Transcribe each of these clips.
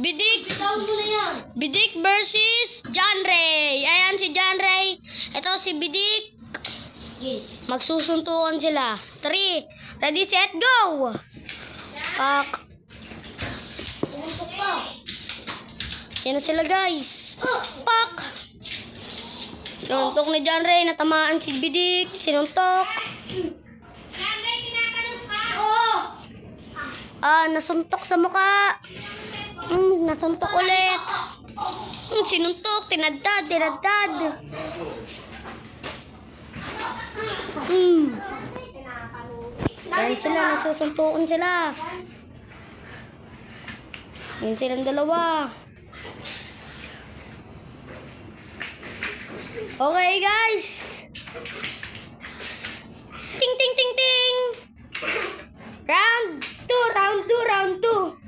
Bidik. Bidik versus John Ray. Ayan si John Ray. Ito si Bidik. Magsusuntukan sila. Three. Ready, set, go! Pak. Yan na sila, guys. Pak. Sinuntok ni John Ray. Natamaan si Bidik. Sinuntok. Oh! Ah, nasuntok sa mukha. Hmm, nasuntok ulit. Hmm, sinuntok. Tinadtad, tinadtad. Hmm. Yan sila, nagsusuntukan sila. Yan silang dalawa. Okay, guys. Ting, ting, ting, ting. Round 2, round 2, round 2.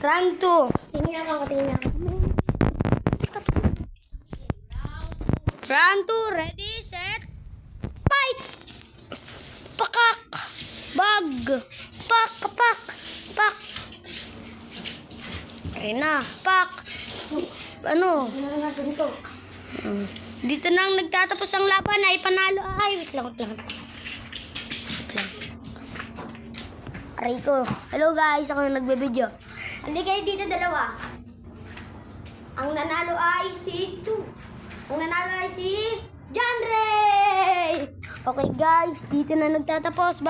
Round 2. Tingnan ako, tingnan ako. Round 2, ready, set, fight! Pakak! Bag! Pak, pak, pak! Ayun na, pak! Ano? Ano? Hmm. Dito nang nagtatapos ang laban ay panalo. Ay, wait lang, wait lang. Wait lang. Aray ko. Hello guys, ako yung nagbe-video. Hindi kayo dito dalawa. Ang nanalo ay si Tu. Ang nanalo ay si John. Okay guys, dito na nagtatapos.